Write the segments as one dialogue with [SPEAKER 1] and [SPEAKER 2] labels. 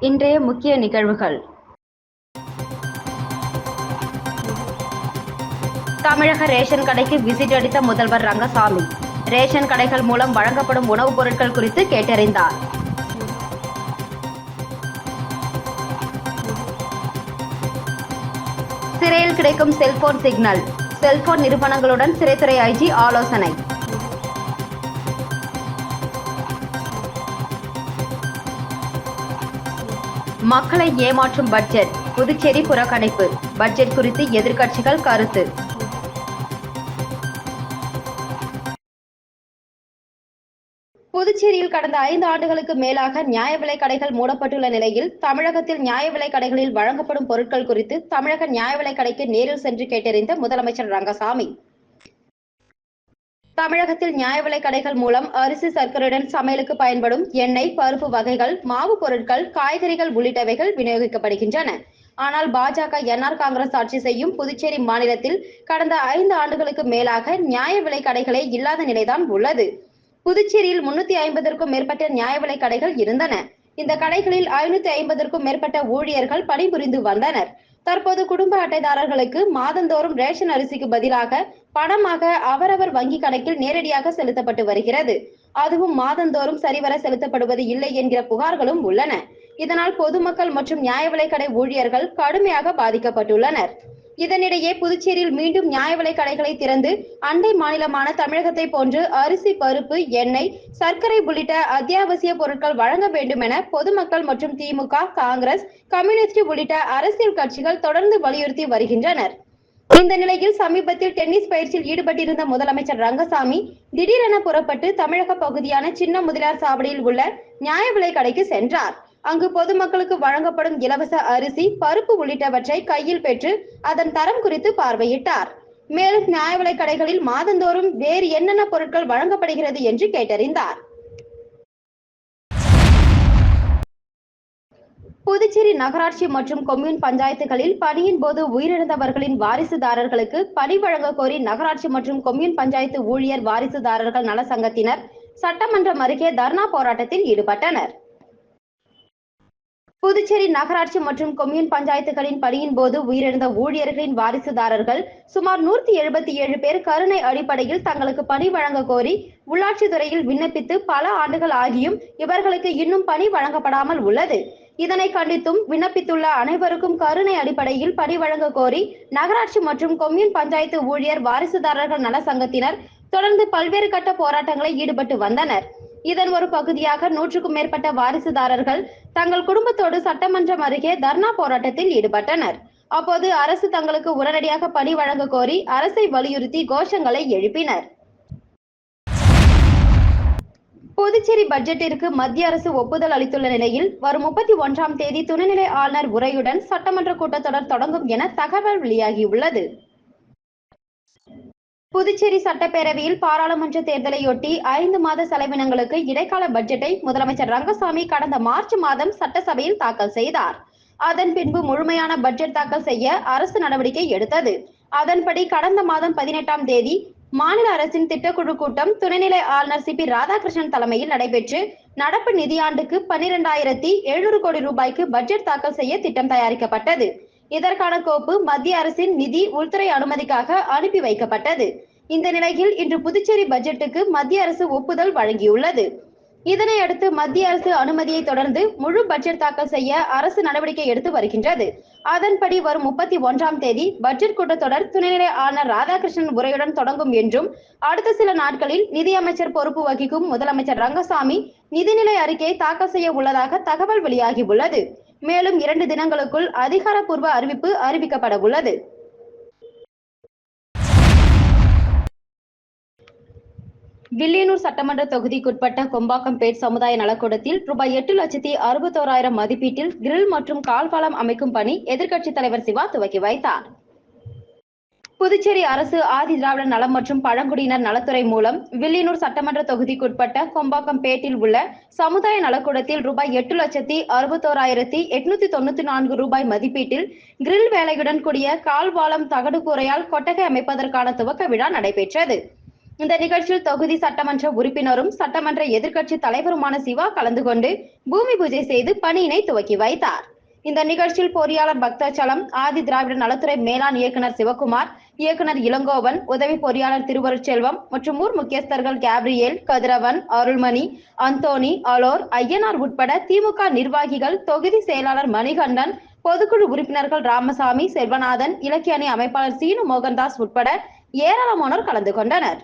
[SPEAKER 1] இன்றைய முக்கிய நிகழ்வுகள். தமிழக ரேஷன் கடைக்கு விசிட் அடித்த முதல்வர் ரங்கசாமி. ரேஷன் கடைகள் மூலம் வழங்கப்படும் உணவுப் பொருட்கள் குறித்து கேட்டறிந்தார். சிறையில் கிடைக்கும் செல்போன் சிக்னல். செல்போன் நிறுவனங்களுடன் சிறைத்துறை ஐஜி ஆலோசனை. மக்களை ஏமாற்றும் பட்ஜெட் புதுச்சேரி புறக்கணிப்பு பட்ஜெட் குறித்து எதிர்க்கட்சிகள் கருத்து. புதுச்சேரியில் கடந்த ஐந்து ஆண்டுகளுக்கு மேலாக நியாய விலைக்கடைகள் மூடப்பட்டுள்ள நிலையில் தமிழகத்தில் நியாய விலைக்கடைகளில் வழங்கப்படும் பொருட்கள் குறித்து தமிழக நியாய விலைக்கடைக்கு நேரில் சென்று கேட்டறிந்த முதலமைச்சர் ரங்கசாமி. தமிழகத்தில் நியாய விலை கடைகள் மூலம் அரிசி சர்க்கரையுடன் சமையலுக்கு பயன்படும் எண்ணெய் பருப்பு வகைகள் மாவு பொருட்கள் காய்கறிகள் உள்ளிட்டவைகள் விநியோகிக்கப்படுகின்றன. ஆனால் பாஜக என்ஆர் காங்கிரஸ் ஆட்சி செய்யும் புதுச்சேரி மாநிலத்தில் கடந்த ஐந்து ஆண்டுகளுக்கு மேலாக நியாய விலை கடைகளே இல்லாத நிலைதான் உள்ளது. புதுச்சேரியில் முன்னூத்தி ஐம்பதற்கும் மேற்பட்ட நியாய விலை கடைகள் இருந்தன. இந்த கடைகளில் ஐநூத்தி ஐம்பதற்கும் மேற்பட்ட ஊழியர்கள் பணிபுரிந்து வந்தனர். தற்போது குடும்ப அட்டைதாரர்களுக்கு மாதந்தோறும் ரேஷன் அரிசிக்கு பதிலாக பணமாக அவரவர் வங்கி கணக்கில் நேரடியாக செலுத்தப்பட்டு வருகிறது. அதுவும் மாதந்தோறும் சரிவர செலுத்தப்படுவது இல்லை என்கிற புகார்களும் உள்ளன. இதனால் பொதுமக்கள் மற்றும் நியாய விலைக்கடை ஊழியர்கள் கடுமையாக பாதிக்கப்பட்டுள்ளனர். இதனிடையே புதுச்சேரியில் மீண்டும் நியாய விலைக் கடைகளை திறந்து அண்டை மாநிலமான தமிழகத்தை போன்று அரிசி பருப்பு எண்ணெய் சர்க்கரை உள்ளிட்ட அத்தியாவசிய பொருட்கள் வழங்க வேண்டும் என பொதுமக்கள் மற்றும் திமுக காங்கிரஸ் கம்யூனிஸ்ட் உள்ளிட்ட அரசியல் கட்சிகள் தொடர்ந்து வலியுறுத்தி வருகின்றனர். இந்த நிலையில் சமீபத்தில் டென்னிஸ் பயிற்சியில் ஈடுபட்டிருந்த முதலமைச்சர் ரங்கசாமி திடீரென புறப்பட்டு தமிழக பகுதியான சின்ன முதலியார் சாவடியில் உள்ள நியாய விலைக் கடைக்கு சென்றார். அங்கு பொதுமக்களுக்கு வழங்கப்படும் இலவச அரிசி பருப்பு உள்ளிட்டவற்றை கையில் பெற்று அதன் தரம் குறித்து பார்வையிட்டார். மேலும் நியாய விலை கடைகளில் மாதந்தோறும் வேறு என்னென்ன பொருட்கள் வழங்கப்படுகிறது என்று கேட்டறிந்தார். புதுச்சேரி நகராட்சி மற்றும் கொம்யூன் பஞ்சாயத்துகளில் பணியின் போது உயிரிழந்தவர்களின் வாரிசுதாரர்களுக்கு பணி வழங்க கோரி நகராட்சி மற்றும் கொம்யூன் பஞ்சாயத்து ஊழியர் வாரிசுதாரர்கள் நல சங்கத்தினர் சட்டமன்றம் அருகே தர்ணா போராட்டத்தில் ஈடுபட்டனர். புதுச்சேரி நகராட்சி மற்றும் கொம்யூன் பஞ்சாயத்துகளின் பணியின் போது உயிரிழந்த ஊழியர்களின் வாரிசுதாரர்கள் சுமார் நூற்றி எழுபத்தி ஏழு பேர் கருணை அடிப்படையில் தங்களுக்கு பணி வழங்க கோரி உள்ளாட்சித்துறையில் விண்ணப்பித்து பல ஆண்டுகள் ஆகியும் இவர்களுக்கு இன்னும் பணி வழங்கப்படாமல் உள்ளது. இதனை கண்டித்தும் விண்ணப்பித்துள்ள அனைவருக்கும் கருணை அடிப்படையில் பணி வழங்க கோரி நகராட்சி மற்றும் கொம்யூன் பஞ்சாயத்து ஊழியர் வாரிசுதாரர்கள் நல சங்கத்தினர் தொடர்ந்து பல்வேறு கட்ட போராட்டங்களை ஈடுபட்டு வந்தனர். இதன் ஒரு பகுதியாக நூற்றுக்கும் மேற்பட்ட வாரிசுதாரர்கள் தங்கள் குடும்பத்தோடு சட்டமன்றம் அருகே தர்ணா போராட்டத்தில் ஈடுபட்டனர். அப்போது அரசு தங்களுக்கு உடனடியாக பணி வழங்க கோரி அரசை வலியுறுத்தி கோஷங்களை எழுப்பினர். புதுச்சேரி பட்ஜெட்டிற்கு மத்திய அரசு ஒப்புதல் அளித்துள்ள நிலையில் வரும் முப்பத்தி ஒன்றாம் தேதி துணைநிலை ஆளுநர் உரையுடன் சட்டமன்ற கூட்டத்தொடர் தொடங்கும் என தகவல் வெளியாகியுள்ளது. புதுச்சேரி சட்டப்பேரவையில் பாராளுமன்ற தேர்தலையொட்டி ஐந்து மாத செலவினங்களுக்கு இடைக்கால பட்ஜெட்டை முதலமைச்சர் ரங்கசாமி கடந்த மார்ச் மாதம் சட்டசபையில் தாக்கல் செய்தார். அதன் பின்பு முழுமையான பட்ஜெட் தாக்கல் செய்ய அரசு நடவடிக்கை எடுத்தது. அதன்படி கடந்த மாதம் பதினெட்டாம் தேதி மாநில அரசின் திட்டக்குழு கூட்டம் துணைநிலை ஆளுநர் சி பி ராதாகிருஷ்ணன் தலைமையில் நடைபெற்று நடப்பு நிதியாண்டுக்கு பன்னிரெண்டாயிரத்தி எழுநூறு கோடி ரூபாய்க்கு பட்ஜெட் தாக்கல் செய்ய திட்டம் தயாரிக்கப்பட்டது. இதற்கான கோப்பு மத்திய அரசின் நிதி உள்துறை அனுமதிக்காக அனுப்பி வைக்கப்பட்டது. இந்த நிலையில் இன்று புதுச்சேரி பட்ஜெட்டுக்கு மத்திய அரசு ஒப்புதல் வழங்கியுள்ளது. இதனை அடுத்து மத்திய அரசு அனுமதியை தொடர்ந்து முழு பட்ஜெட் தாக்கல் செய்ய அரசு நடவடிக்கை எடுத்து வருகின்றது. அதன்படி வரும் முப்பத்தி ஒன்றாம் தேதி பட்ஜெட் கூட்டத்தொடர் துணைநிலை ஆளுநர் ராதாகிருஷ்ணன் உரையுடன் தொடங்கும் என்றும் அடுத்த சில நாட்களில் நிதியமைச்சர் பொறுப்பு வகிக்கும் முதலமைச்சர் ரங்கசாமி நிதிநிலை அறிக்கையை தாக்கல் செய்ய உள்ளதாக தகவல் வெளியாகியுள்ளது. மேலும் இரண்டு தினங்களுக்குள் அதிகாரப்பூர்வ அறிவிப்பு அறிவிக்கப்பட உள்ளது. வில்லியனூர் சட்டமன்ற தொகுதிக்குட்பட்ட கொம்பாக்கம்பேட் சமுதாய நலக்கூடத்தில் ரூபாய் எட்டு லட்சத்தி அறுபத்தோராயிரம் மதிப்பீட்டில் கிரில் மற்றும் கால்பாலம் அமைக்கும் பணி எதிர்க்கட்சித் தலைவர் சிவா துவக்கி வைத்தார். புதுச்சேரி அரசு ஆதி திராவிட நலம் மற்றும் பழங்குடியினர் நலத்துறை மூலம் வில்லியனூர் சட்டமன்ற தொகுதிக்குட்பட்ட கொம்பாக்கம்பேட்டில் உள்ள சமுதாய நலக்கூடத்தில் ரூபாய் எட்டு லட்சத்தி அறுபத்தோராயிரத்தி எட்நூத்தி தொண்ணூத்தி நான்கு ரூபாய் மதிப்பீட்டில் கிரில் வேலையுடன் கூடிய கால்வாலம் தகடு கூரையால் கொட்டகை அமைப்பதற்கான துவக்க விழா நடைபெற்றது. இந்த நிகழ்ச்சியில் தொகுதி சட்டமன்ற உறுப்பினரும் சட்டமன்ற எதிர்க்கட்சி தலைவருமான சிவா கலந்து கொண்டு பூமி பூஜை செய்து பணியினை துவக்கி வைத்தார். இந்த நிகழ்ச்சியில் பொறியாளர் பக்தாச்சலம் ஆதி திராவிட நலத்துறை மேலாண் இயக்குனர் சிவகுமார் இயக்குனர் இளங்கோவன் உதவி பொறியாளர் திருவருட்செல்வம் மற்றும் ஊர் முக்கியஸ்தர்கள் கேப்ரியேல் கதிரவன் அருள்மணி அந்தோணி அலோர் ஐயனார் உட்பட திமுக நிர்வாகிகள் தொகுதி செயலாளர் மணிகண்டன் பொதுக்குழு உறுப்பினர்கள் ராமசாமி செல்வநாதன் இலக்கிய அணி அமைப்பாளர் சீனு மோகன்தாஸ் உட்பட ஏராளமானோர் கலந்து கொண்டனர்.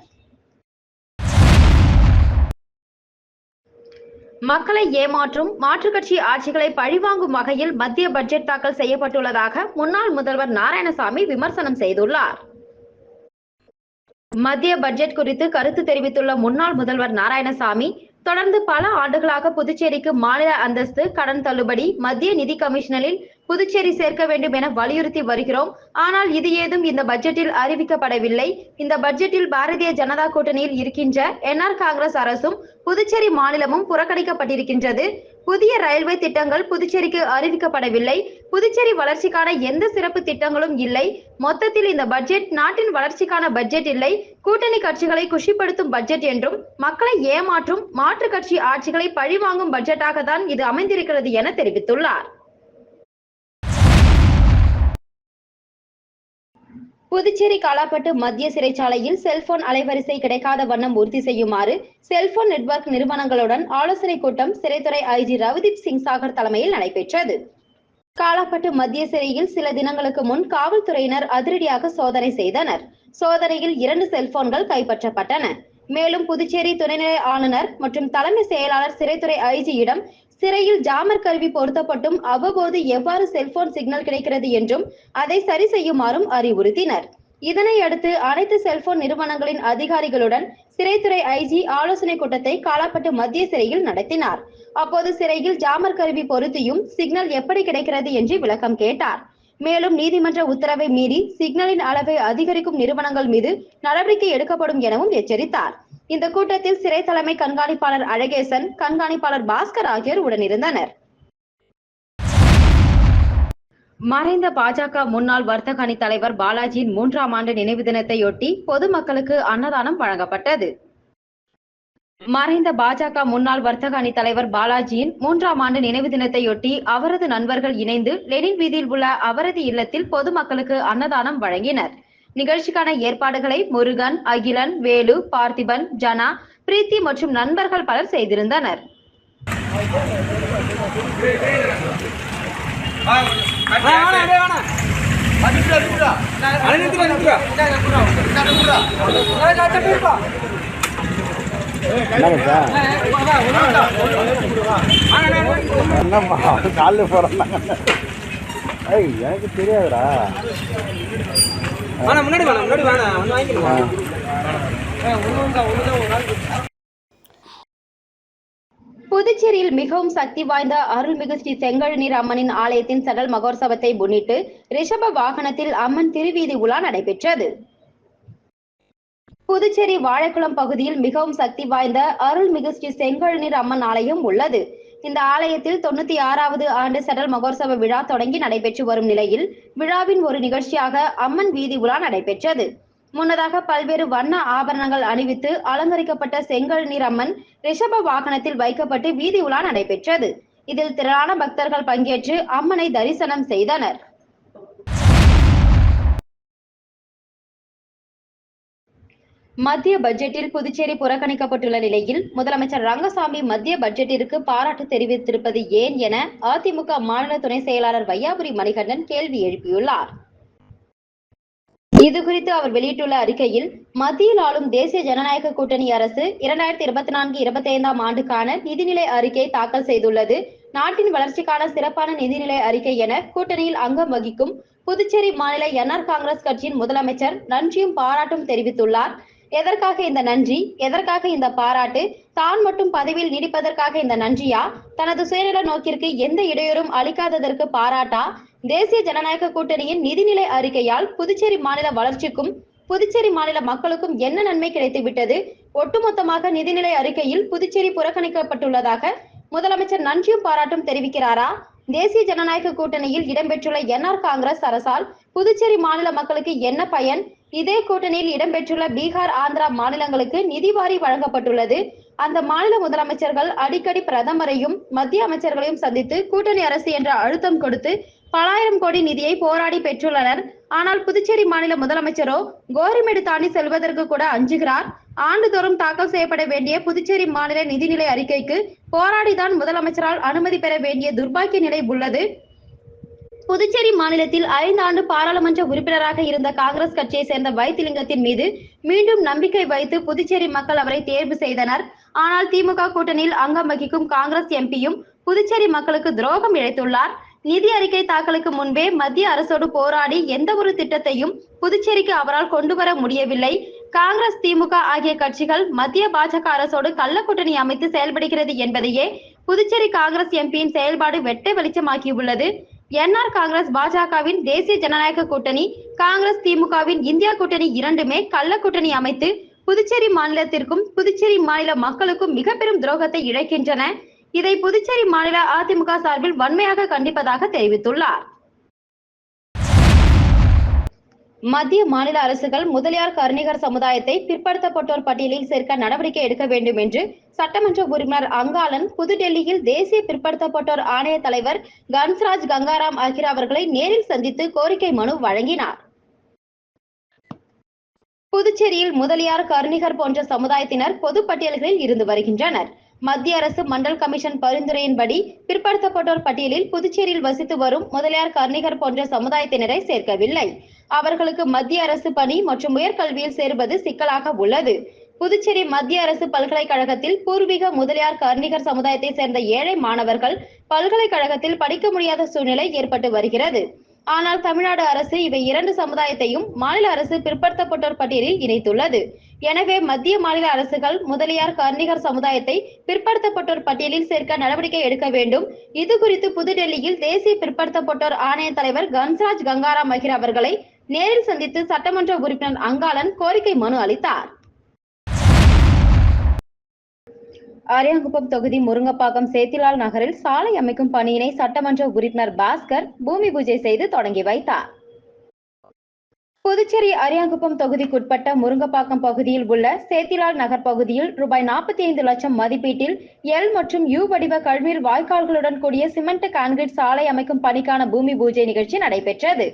[SPEAKER 1] மக்களை ஏமாற்றும் மாற்றுக் கட்சி ஆட்சிகளை பழிவாங்கும் வகையில் மத்திய பட்ஜெட் தாக்கல் செய்யப்பட்டுள்ளதாக முன்னாள் முதல்வர் நாராயணசாமி விமர்சனம் செய்துள்ளார். மத்திய பட்ஜெட் குறித்து கருத்து தெரிவித்துள்ள முன்னாள் முதல்வர் நாராயணசாமி தொடர்ந்து பல ஆண்டுகளாக புதுச்சேரிக்கு மாநில அந்தஸ்து கடன் தள்ளுபடி மத்திய நிதி கமிஷனரில் புதுச்சேரி சேர்க்க வேண்டும் என வலியுறுத்தி வருகிறோம். ஆனால் இது ஏதும் இந்த பட்ஜெட்டில் அறிவிக்கப்படவில்லை. இந்த பட்ஜெட்டில் பாரதிய ஜனதா கூட்டணியில் இருக்கின்ற என்ஆர் காங்கிரஸ் அரசும் புதுச்சேரி மாநிலமும் புறக்கணிக்கப்பட்டிருக்கின்றது. புதிய ரயில்வே திட்டங்கள் புதுச்சேரிக்கு அறிவிக்கப்படவில்லை. புதுச்சேரி வளர்ச்சிக்கான எந்த சிறப்பு திட்டங்களும் இல்லை. மொத்தத்தில் இந்த பட்ஜெட் நாட்டின் வளர்ச்சிக்கான பட்ஜெட் இல்லை. கூட்டணி கட்சிகளை குஷிப்படுத்தும் பட்ஜெட் என்றும் மக்களை ஏமாற்றும் மாற்று கட்சி ஆட்சிகளை பழிவாங்கும் பட்ஜெட்டாக தான் இது அமைந்திருக்கிறது என தெரிவித்துள்ளார். புதுச்சேரி காலாப்பட்டு மத்திய சிறைச்சாலையில் செல்போன் அலைவரிசை கிடைக்காத வண்ணம் உறுதி செய்யுமாறு செல்போன் நெட்வொர்க் நிறுவனங்களுடன் ஆலோசனை கூட்டம் சிறைத்துறை ஐஜி ரவிதீப் சிங் சாகர் தலைமையில் நடைபெற்றது. காலாப்பட்டு மத்திய சிறையில் சில தினங்களுக்கு முன் காவல்துறையினர் அதிரடியாக சோதனை செய்தனர். சோதனையில் இரண்டு செல்போன்கள் கைப்பற்றப்பட்டன. மேலும் புதுச்சேரி துணைநிலை ஆளுநர் மற்றும் தலைமை செயலாளர் சிறைத்துறை ஐஜியிடம் சிறையில் ஜாமர் கருவி பொருத்தப்பட்டும் அவ்வப்போது எவ்வாறு செல்போன் சிக்னல் கிடைக்கிறது என்றும் அதை சரி செய்யுமாறும் அறிவுறுத்தினர். இதனை அடுத்து அனைத்து செல்போன் நிறுவனங்களின் அதிகாரிகளுடன் சிறைத்துறை ஐஜி ஆலோசனை கூட்டத்தை காலாப்பட்டு மத்திய சிறையில் நடத்தினார். அப்போது சிறையில் ஜாமர் கருவி பொருத்தியும் சிக்னல் எப்படி கிடைக்கிறது என்று விளக்கம் கேட்டார். மேலும் நீதிமன்ற உத்தரவை மீறி சிக்னலின் அளவை அதிகரிக்கும் நிறுவனங்கள் மீது நடவடிக்கை எடுக்கப்படும் எனவும் எச்சரித்தார். இந்த கூட்டத்தில் சிறை தலைமை கண்காணிப்பாளர் அழகேசன் கண்காணிப்பாளர் பாஸ்கர் ஆகியோர் உடனிருந்தனர். மறைந்த பாஜக முன்னாள் வர்த்தக அணி தலைவர் பாலாஜியின் மூன்றாம் ஆண்டு நினைவு தினத்தையொட்டி பொதுமக்களுக்கு அன்னதானம் வழங்கப்பட்டது. மறைந்த பாஜக முன்னாள் வர்த்தக அணி தலைவர் பாலாஜியின் மூன்றாம் ஆண்டு நினைவு தினத்தையொட்டி அவரது நண்பர்கள் இணைந்து லெனின் வீதியில் உள்ள அவரது இல்லத்தில் பொதுமக்களுக்கு அன்னதானம் வழங்கினர். நிகழ்ச்சிக்கான ஏற்பாடுகளை முருகன் அகிலன் வேலு பார்த்திபன் ஜனா பிரீத்தி மற்றும் நண்பர்கள் பலர் செய்திருந்தனர்.
[SPEAKER 2] என்னம்மா காலில் போகிறேன் ஐய் எனக்கு தெரியாதுடா.
[SPEAKER 3] வேணாம் முன்னாடி வேணாம் முன்னாடி வேணாம் வந்து வாங்கிக்கலாம்
[SPEAKER 1] புதுச்சேரியில் மிகவும் சக்தி வாய்ந்த அருள்மிகு ஸ்ரீ செங்கழுநீர் அம்மனின் ஆலயத்தின் சடல் மகோற்சவத்தை முன்னிட்டு ரிஷப வாகனத்தில் அம்மன் திருவீதி உலா நடைபெற்றது. புதுச்சேரி வாழைக்குளம் பகுதியில் மிகவும் சக்தி வாய்ந்த அருள்மிகு ஸ்ரீ செங்கழுநீர் அம்மன் ஆலயம் உள்ளது. இந்த ஆலயத்தில் தொண்ணூத்தி ஆறாவது ஆண்டு செடல் மகோற்சவ விழா தொடங்கி நடைபெற்று வரும் நிலையில் விழாவின் ஒரு நிகழ்ச்சியாக அம்மன் வீதி உலா நடைபெற்றது. முன்னதாக பல்வேறு வண்ண ஆபரணங்கள் அணிவித்து அலங்கரிக்கப்பட்ட செங்கல் நீர் அம்மன் ரிஷப வாகனத்தில் வைக்கப்பட்டு வீதி உலா நடைபெற்றது. இதில் திரளான பக்தர்கள் பங்கேற்று அம்மனை தரிசனம் செய்தனர். மத்திய பட்ஜெட்டில் புதுச்சேரி புறக்கணிக்கப்பட்டுள்ள நிலையில் முதலமைச்சர் ரங்கசாமி மத்திய பட்ஜெட்டிற்கு பாராட்டு தெரிவித்திருப்பது ஏன் என அதிமுக மாநில துணை செயலாளர் வையாபுரி மணிகண்டன் கேள்வி எழுப்பியுள்ளார். இது குறித்து அவர் வெளியிட்டுள்ள அறிக்கையில் மத்தியில் ஆளும் தேசிய ஜனநாயக கூட்டணி அரசு இரண்டாயிரத்தி இருபத்தி நான்கு இருபத்தி ஐந்தாம் ஆண்டுக்கான நிதிநிலை அறிக்கை தாக்கல் செய்துள்ளது. நாட்டின் வளர்ச்சிக்கான சிறப்பான நிதிநிலை அறிக்கை என கூட்டணியில் அங்கம் வகிக்கும் புதுச்சேரி மாநில என்ஆர் காங்கிரஸ் கட்சியின் முதலமைச்சர் நன்றியும் பாராட்டும் தெரிவித்துள்ளார். எதற்காக இந்த நன்றி? எதற்காக இந்த பாராட்டு? தான் மட்டும் பதவியில் நீடிப்பதற்காக இந்த நன்றியா? தனது சுயநல நோக்கிற்கு எந்த இடையூறும் அளிக்காததற்கு பாராட்டா? தேசிய ஜனநாயக கூட்டணியின் நிதிநிலை அறிக்கையால் புதுச்சேரி மாநில வளர்ச்சிக்கும் புதுச்சேரி மாநில மக்களுக்கும் என்ன நன்மை கிடைத்துவிட்டது? ஒட்டுமொத்தமாக நிதிநிலை அறிக்கையில் புதுச்சேரி புறக்கணிக்கப்பட்டுள்ளதாக முதலமைச்சர் நன்றியும் பாராட்டும் தெரிவிக்கிறாரா? தேசிய ஜனநாயக கூட்டணியில் இடம்பெற்றுள்ள என்ஆர் காங்கிரஸ் அரசால் புதுச்சேரி மாநில மக்களுக்கு என்ன பயன்? இதே கூட்டணியில் இடம்பெற்றுள்ள பீகார் ஆந்திரா மாநிலங்களுக்கு நிதி வாரி வழங்கப்பட்டுள்ளது. அந்த மாநில முதலமைச்சர்கள் அடிக்கடி பிரதமரையும் மத்திய அமைச்சர்களையும் சந்தித்து கூட்டணி அரசு என்ற அழுத்தம் கொடுத்து பலாயிரம் கோடி நிதியை போராடி பெற்றுள்ளனர். ஆனால் புதுச்சேரி மாநில முதலமைச்சரோ கோரிமேடு தாண்டி செல்வதற்கு கூட அஞ்சுகிறார். ஆண்டுதோறும் தாக்கல் செய்யப்பட வேண்டிய புதுச்சேரி மாநில நிதிநிலை அறிக்கைக்கு போராடிதான் முதலமைச்சரால் அனுமதி பெற வேண்டிய துர்பாக்கிய நிலை உள்ளது. புதுச்சேரி மாநிலத்தில் ஐந்து ஆண்டு பாராளுமன்ற உறுப்பினராக இருந்த காங்கிரஸ் கட்சியை சேர்ந்த வைத்திலிங்கத்தின் மீது மீண்டும் நம்பிக்கை வைத்து புதுச்சேரி மக்கள் அவரை தேர்வு செய்தனர். ஆனால் திமுக கூட்டணியில் அங்கம் வகிக்கும் காங்கிரஸ் எம்பியும் புதுச்சேரி மக்களுக்கு துரோகம் இழைத்துள்ளார். நிதி அறிக்கை தாக்கலுக்கு முன்பே மத்திய அரசோடு போராடி எந்த ஒரு திட்டத்தையும் புதுச்சேரிக்கு அவரால் கொண்டு வர முடியவில்லை. காங்கிரஸ் திமுக ஆகிய கட்சிகள் மத்திய பாஜக அரசோடு கள்ள கூட்டணி அமைத்து செயல்படுகிறது என்பதையே புதுச்சேரி காங்கிரஸ் எம்பியின் செயல்பாடு வெட்ட வெளிச்சமாக்கியுள்ளது. என்ஆர் காங்கிரஸ் பாஜகவின் தேசிய ஜனநாயக கூட்டணி காங்கிரஸ் திமுகவின் இந்தியா கூட்டணி இரண்டுமே கள்ள கூட்டணி அமைத்து புதுச்சேரி மாநிலத்திற்கும் புதுச்சேரி மாநில மக்களுக்கும் மிக பெரும் துரோகத்தை இழைக்கின்றன. இதை புதுச்சேரி மாநில அதிமுக சார்பில் வன்மையாக கண்டிப்பதாக தெரிவித்துள்ளார். மத்திய மாநில அரசுகள் முதலியார் கருணிகர் சமுதாயத்தை பிற்படுத்தப்பட்டோர் பட்டியலில் சேர்க்க நடவடிக்கை எடுக்க வேண்டும் என்று சட்டமன்ற உறுப்பினர் அங்காளன் புதுடெல்லியில் தேசிய பிற்படுத்தப்பட்டோர் ஆணைய தலைவர் கன்ஸ்ராஜ் கங்காராம் ஆகியோர் அவர்களை நேரில் சந்தித்து கோரிக்கை மனு வழங்கினார். புதுச்சேரியில் முதலியார் கருணிகர் போன்ற சமுதாயத்தினர் பொது பட்டியல்களில் இருந்து வருகின்றனர். மத்திய அரசு மண்டல் கமிஷன் பரிந்துரையின்படி பிற்படுத்தப்பட்டோர் பட்டியலில் புதுச்சேரியில் வசித்து வரும் முதலியார் கர்ணிகர் போன்ற சமுதாயத்தினரை சேர்க்கவில்லை. அவர்களுக்கு மத்திய அரசு பணி மற்றும் உயர்கல்வியில் சேருவது சிக்கலாக உள்ளது. புதுச்சேரி மத்திய அரசு பல்கலைக்கழகத்தில் பூர்வீக முதலியார் கர்ணிகர் சமுதாயத்தை சேர்ந்த ஏழை மாணவர்கள் பல்கலைக்கழகத்தில் படிக்க முடியாத சூழ்நிலை ஏற்பட்டு வருகிறது. ஆனால் தமிழ்நாடு அரசு இவை இரண்டு சமுதாயத்தையும் மாநில அரசு பிற்படுத்தப்பட்டோர் பட்டியலில் இணைத்துள்ளது. எனவே மத்திய மாநில அரசுகள் முதலியார் கர்ணிகர் சமுதாயத்தை பிற்படுத்தப்பட்டோர் பட்டியலில் சேர்க்க நடவடிக்கை எடுக்க வேண்டும். இது குறித்து புதுடெல்லியில் தேசிய பிற்படுத்தப்பட்டோர் ஆணைய தலைவர் கன்ஸ்ராஜ் கங்காராம் மகிர் அவர்களை நேரில் சந்தித்து சட்டமன்ற உறுப்பினர் அங்காளன் கோரிக்கை மனு அளித்தார். அரியாங்குப்பம் தொகுதி முருங்கப்பாக்கம் சேத்திலால் நகரில் சாலை அமைக்கும் பணியினை சட்டமன்ற உறுப்பினர் பாஸ்கர் பூமி பூஜை செய்து தொடங்கி வைத்தார். புதுச்சேரி அரியாங்குப்பம் தொகுதிக்குட்பட்ட முருங்கப்பாக்கம் பகுதியில் உள்ள சேத்திலால் நகர் பகுதியில் ரூபாய் நாற்பத்தி ஐந்து லட்சம் மதிப்பீட்டில் எல் மற்றும் யூ வடிவ கல்வீர் வாய்க்கால்களுடன் கூடிய சிமெண்ட் கான்கிரீட் சாலை அமைக்கும் பணிக்கான பூமி பூஜை நிகழ்ச்சி நடைபெற்றது.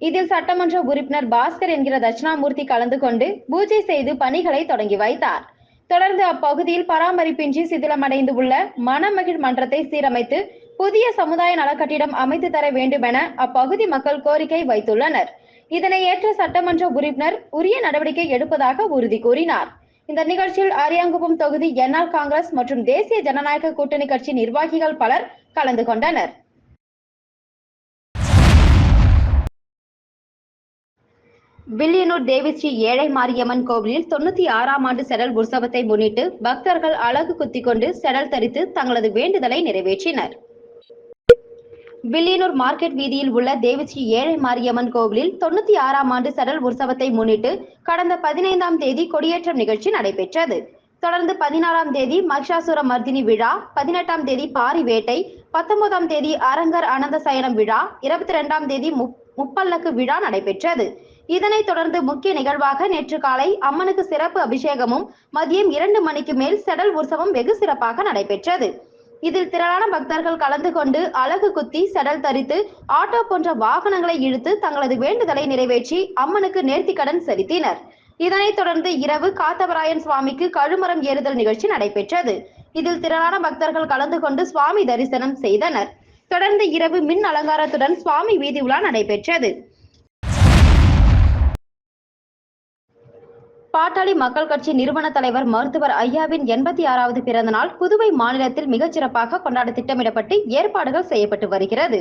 [SPEAKER 1] இதில் சட்டமன்ற உறுப்பினர் பாஸ்கர் என்கிற தட்சிணாமூர்த்தி கலந்து கொண்டு பூஜை செய்து பணிகளை தொடங்கி வைத்தார். தொடர்ந்து அப்பகுதியில் பராமரிப்பின்றி சிதிலமடைந்து உள்ள மணமகிழ் மன்றத்தை சீரமைத்து புதிய சமுதாய நலக்கட்டிடம் அமைத்து தர வேண்டுமென அப்பகுதி மக்கள் கோரிக்கை வைத்துள்ளனர். இதனை ஏற்ற சட்டமன்ற உறுப்பினர் உரிய நடவடிக்கை எடுப்பதாக உறுதி கூறினார். இந்த நிகழ்ச்சியில் அரியாங்குப்பம் தொகுதி என்ஆர் காங்கிரஸ் மற்றும் தேசிய ஜனநாயக கூட்டணி கட்சி நிர்வாகிகள் பலர் கலந்து கொண்டனர். வில்லியனூர் தேவிஸ்ரீ ஏழை மாரியம்மன் கோவிலில் தொண்ணூத்தி ஆறாம் ஆண்டு செடல் உற்சவத்தை முன்னிட்டு பக்தர்கள் அழகு குத்தி கொண்டு செடல் தரித்து தங்களது வேண்டுதலை நிறைவேற்றினர். வில்லியனூர் மார்க்கெட் வீதியில் உள்ள தேவிஸ்ரீ ஏழை மாரியம்மன் கோவிலில் தொண்ணூத்தி ஆறாம் ஆண்டு செடல் உற்சவத்தை முன்னிட்டு கடந்த பதினைந்தாம் தேதி கொடியேற்றம் நிகழ்ச்சி நடைபெற்றது. தொடர்ந்து பதினாறாம் தேதி மகிஷாசுர மர்தினி விழா பதினெட்டாம் தேதி பாரி வேட்டை பத்தொன்பதாம் தேதி அரங்கர் அனந்த சயனம் விழா இருபத்தி ரெண்டாம் தேதி முப்- முப்பல்லக்கு விழா நடைபெற்றது. இதனைத் தொடர்ந்து முக்கிய நிகழ்வாக நேற்று காலை அம்மனுக்கு சிறப்பு அபிஷேகமும் மதியம் இரண்டு மணிக்கு மேல் செடல் உற்சவம் வெகு சிறப்பாக நடைபெற்றது. இதில் திரளான பக்தர்கள் கலந்து கொண்டு அழகு குத்தி செடல் தரித்து ஆட்டோ போன்ற வாகனங்களை இழுத்து தங்களது வேண்டுதலை நிறைவேற்றி அம்மனுக்கு நேர்த்திக்கடன் செலுத்தினர். இதனைத் தொடர்ந்து இரவு காத்தவராயன் சுவாமிக்கு கழுமரம் ஏறுதல் நிகழ்ச்சி நடைபெற்றது. இதில் திரளான பக்தர்கள் கலந்து கொண்டு சுவாமி தரிசனம் செய்தனர். தொடர்ந்து இரவு மின் அலங்காரத்துடன் சுவாமி வீதி உலா நடைபெற்றது. பாட்டாளி மக்கள் கட்சி நிறுவன தலைவர் மருத்துவர் ஐயாவின் எண்பத்தி ஆறாவது பிறந்த நாள் புதுவை மாநிலத்தில் மிகச்சிறப்பாக கொண்டாட திட்டமிடப்பட்டு ஏற்பாடுகள் செய்யப்பட்டு வருகிறது.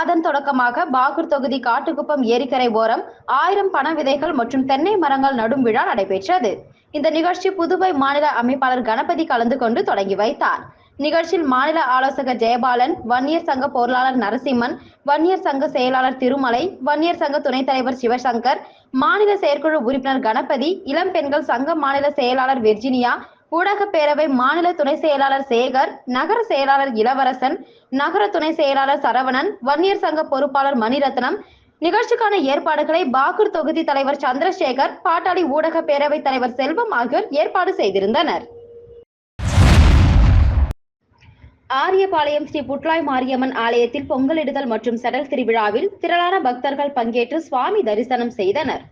[SPEAKER 1] அதன் தொடக்கமாக பாகூர் தொகுதி காட்டுக்குப்பம் ஏரிக்கரை ஓரம் ஆயிரம் பண விதைகள் மற்றும் தென்னை மரங்கள் நடும் விழா நடைபெற்றது. இந்த நிகழ்ச்சி புதுவை மாநில அமைப்பாளர் கணபதி கலந்து கொண்டு தொடங்கி வைத்தார். நிகழ்ச்சியில் மாநில ஆலோசகர் ஜெயபாலன் வன்னியர் சங்க பொருளாளர் நரசிம்மன் வன்னியர் சங்க செயலாளர் திருமலை வன்னியர் சங்க துணைத் தலைவர் சிவசங்கர் மாநில செயற்குழு உறுப்பினர் கணபதி இளம் பெண்கள் சங்க மாநில செயலாளர் வெர்ஜினியா ஊடகப் பேரவை மாநில துணை செயலாளர் சேகர் நகர செயலாளர் இளவரசன் நகர துணை செயலாளர் சரவணன் வன்னியர் சங்க பொறுப்பாளர் மணிரத்னம். நிகழ்ச்சிக்கான ஏற்பாடுகளை பாகூர் தொகுதி தலைவர் சந்திரசேகர் பாட்டாளி ஊடக பேரவைத் தலைவர் செல்வம் ஆகியோர் ஏற்பாடு செய்திருந்தனர். ஆரியபாளையம் ஸ்ரீ புட்லாய் மாரியம்மன் ஆலயத்தில் பொங்கலிடுதல் மற்றும் சடல் திருவிழாவில் திரளான பக்தர்கள் பங்கேற்று சுவாமி தரிசனம் செய்தனர்.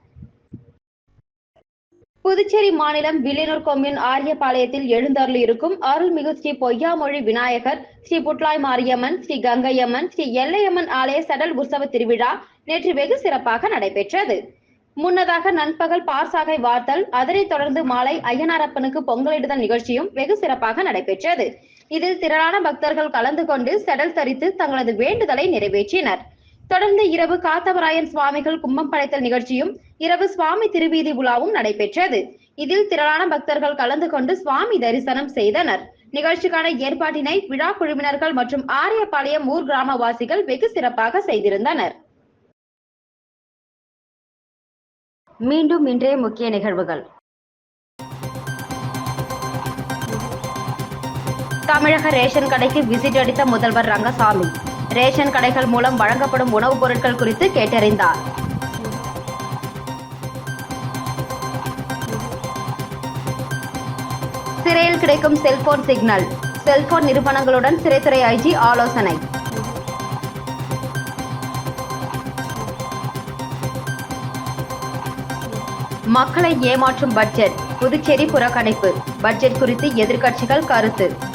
[SPEAKER 1] புதுச்சேரி மாநிலம் வில்லியனூர் கொம்யூன் ஆரியபாளையத்தில் எழுந்தருளி இருக்கும் அருள்மிகு ஸ்ரீ பொய்யாமொழி விநாயகர் ஸ்ரீ புட்லாய் மாரியம்மன் ஸ்ரீ கங்கையம்மன் ஸ்ரீ எல்லையம்மன் ஆலய சடல் உற்சவ திருவிழா நேற்று வெகு சிறப்பாக நடைபெற்றது. முன்னதாக நண்பகல் பார்சாகை வார்த்தல் அதனைத் தொடர்ந்து மாலை ஐயனாரப்பனுக்கு பொங்கலிடுதல் நிகழ்ச்சியும் வெகு சிறப்பாக நடைபெற்றது. இதில் திரளான பக்தர்கள் கலந்து கொண்டு செடல் தரித்து தங்களது வேண்டுதலை நிறைவேற்றினர். தொடர்ந்து இரவு காத்தவராயன் சுவாமிகள் கும்பம் படைத்தல் நிகழ்ச்சியும் இரவு சுவாமி திருவீதி உலாவும் நடைபெற்றது. இதில் திரளான பக்தர்கள் கலந்து கொண்டு சுவாமி தரிசனம் செய்தனர். நிகழ்ச்சிக்கான ஏற்பாட்டினை விழா குழுவினர்கள் மற்றும் ஆரியபாளையம் ஊர் கிராமவாசிகள் வெகு சிறப்பாக செய்திருந்தனர். மீண்டும் இன்றைய முக்கிய நிகழ்வுகள். தமிழக ரேஷன் கடைக்கு விசிட் அடித்த முதல்வர் ரங்கசாமி. ரேஷன் கடைகள் மூலம் வழங்கப்படும் உணவுப் பொருட்கள் குறித்து கேட்டறிந்தார். சிறையில் கிடைக்கும் செல்போன் சிக்னல். செல்போன் நிறுவனங்களுடன் சிறைத்துறை ஐஜி ஆலோசனை. மக்களை ஏமாற்றும் பட்ஜெட். புதுச்சேரி புறக்கணிப்பு. பட்ஜெட் குறித்து எதிர்க்கட்சிகள் கருத்து.